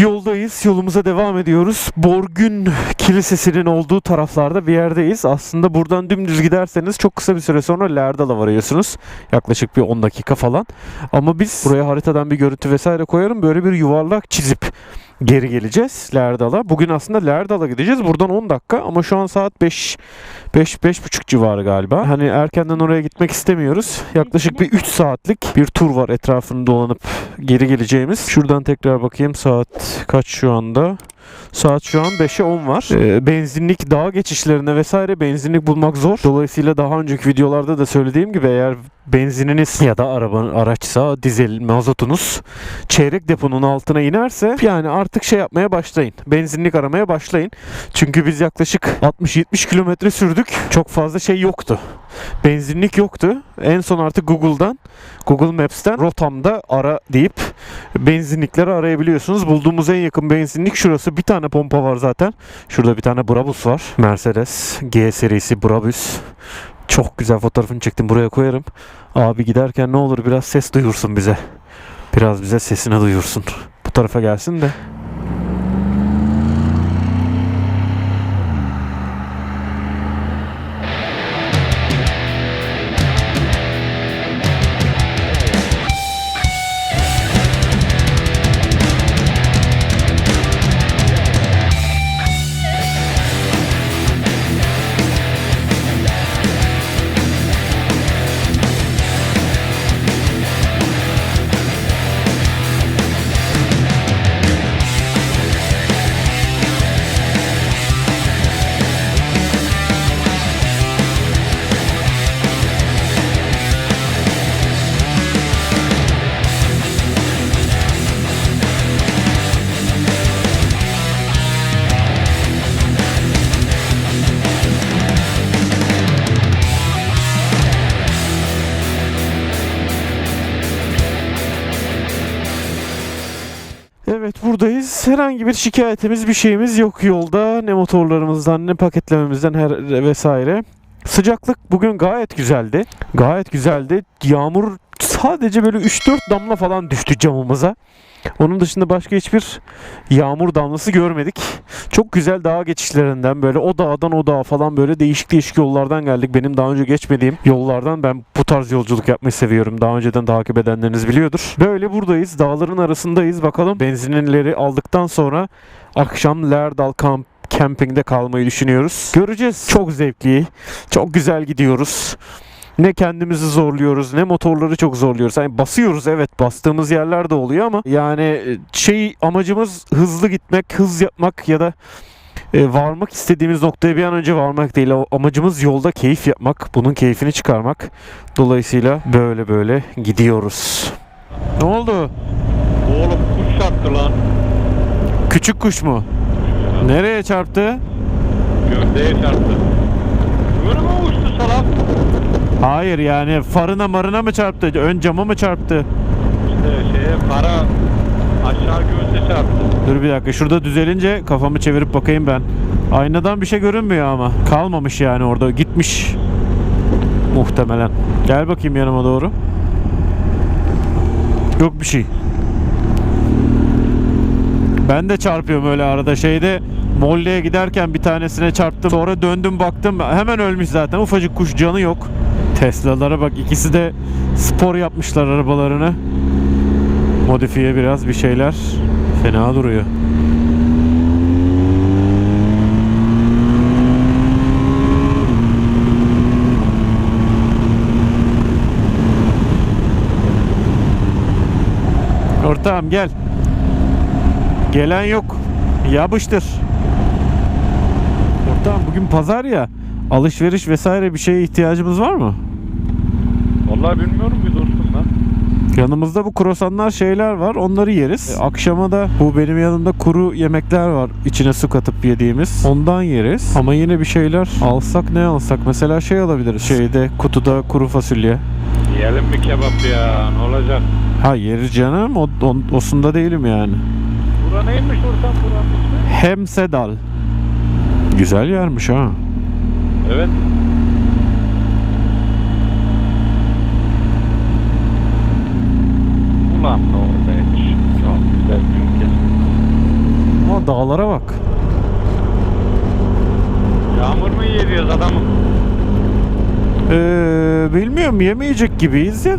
Yoldayız. Yolumuza devam ediyoruz. Borgün Kilisesi'nin olduğu taraflarda bir yerdeyiz. Aslında buradan dümdüz giderseniz çok kısa bir süre sonra Lerdal'a varıyorsunuz. Yaklaşık bir 10 dakika falan. Ama biz buraya haritadan bir görüntü vesaire koyarım. Böyle bir yuvarlak çizip geri geleceğiz Lerdal'a. Bugün aslında Lerdal'a gideceğiz. Buradan 10 dakika ama şu an saat 5 5 5.30 civarı galiba. Hani erkenden oraya gitmek istemiyoruz. Yaklaşık bir 3 saatlik bir tur var etrafını dolanıp geri geleceğimiz. Şuradan tekrar bakayım saat kaç şu anda? Saat şu an 5'e 10 var. Ee, benzinlik dağ geçişlerine vesaire benzinlik bulmak zor. Dolayısıyla daha önceki videolarda da söylediğim gibi eğer benzininiz ya da arabanın araçsa dizel mazotunuz çeyrek deponun altına inerse yani artık şey yapmaya başlayın. Benzinlik aramaya başlayın. Çünkü biz yaklaşık 60-70 kilometre sürdük. Çok fazla şey yoktu. Benzinlik yoktu. En son artık Google'dan Google Maps'ten rotamda ara deyip benzinlikleri arayabiliyorsunuz. Bulduğumuz en yakın benzinlik şurası. Bir tane pompa var zaten. Şurada bir tane Brabus var. Mercedes G serisi Brabus. Çok güzel fotoğrafını çektim. Buraya koyarım. Abi giderken ne olur biraz ses duyursun bize. Biraz bize sesini duyursun. Bu tarafa gelsin de. Evet buradayız. Herhangi bir şikayetimiz bir şeyimiz yok yolda. Ne motorlarımızdan ne paketlememizden her vesaire. Sıcaklık bugün gayet güzeldi. Gayet güzeldi. Yağmur sadece böyle 3-4 damla falan düştü camımıza. Onun dışında başka hiçbir yağmur damlası görmedik. Çok güzel dağ geçişlerinden böyle o dağdan o dağa falan böyle değişik değişik yollardan geldik. Benim daha önce geçmediğim yollardan ben bu tarz yolculuk yapmayı seviyorum. Daha önceden takip edenleriniz biliyordur. Böyle buradayız. Dağların arasındayız. Bakalım benzinleri aldıktan sonra akşam Lerdal Kamp campingde kalmayı düşünüyoruz. Göreceğiz. Çok zevkli. Çok güzel gidiyoruz. Ne kendimizi zorluyoruz ne motorları çok zorluyoruz. Hani basıyoruz evet bastığımız yerler de oluyor ama yani e, şey amacımız hızlı gitmek, hız yapmak ya da e, varmak istediğimiz noktaya bir an önce varmak değil. Amacımız yolda keyif yapmak, bunun keyfini çıkarmak. Dolayısıyla böyle böyle gidiyoruz. Ne oldu? Oğlum kuş çarptı lan. Küçük kuş mu? Nereye çarptı? Gövdeye çarptı. Mi uçtu salak? Hayır yani farına marına mı çarptı? Ön cama mı çarptı? İşte şeye para aşağı göğüse çarptı. Dur bir dakika şurada düzelince kafamı çevirip bakayım ben. Aynadan bir şey görünmüyor ama. Kalmamış yani orada gitmiş. Muhtemelen. Gel bakayım yanıma doğru. Yok bir şey. Ben de çarpıyorum öyle arada şeyde Molle'ye giderken bir tanesine çarptım. Sonra döndüm baktım hemen ölmüş zaten. Ufacık kuş canı yok. Tesla'lara bak ikisi de spor yapmışlar arabalarını. Modifiye biraz bir şeyler. Fena duruyor. Ortağım gel. Gelen yok. Yapıştır. Ortağım bugün pazar ya. Alışveriş vesaire bir şeye ihtiyacımız var mı? Vallahi bilmiyorum ki dostum ben. Yanımızda bu krosanlar şeyler var. Onları yeriz. E, Akşama da bu benim yanımda kuru yemekler var. içine su katıp yediğimiz. Ondan yeriz. Ama yine bir şeyler alsak ne alsak? Mesela şey alabiliriz. Şeyde kutuda kuru fasulye. Yiyelim bir kebap ya ne olacak? Ha yeriz canım. O, on, osunda değilim yani. Bura neymiş ortam buranın ismi? Hemsedal. Güzel yermiş ha. Evet. Ulan Norveç. Çok güzel bir ülke. Ama dağlara bak. Yağmur mu yiyeceğiz adamım? Ee, bilmiyorum yemeyecek gibiyiz ya.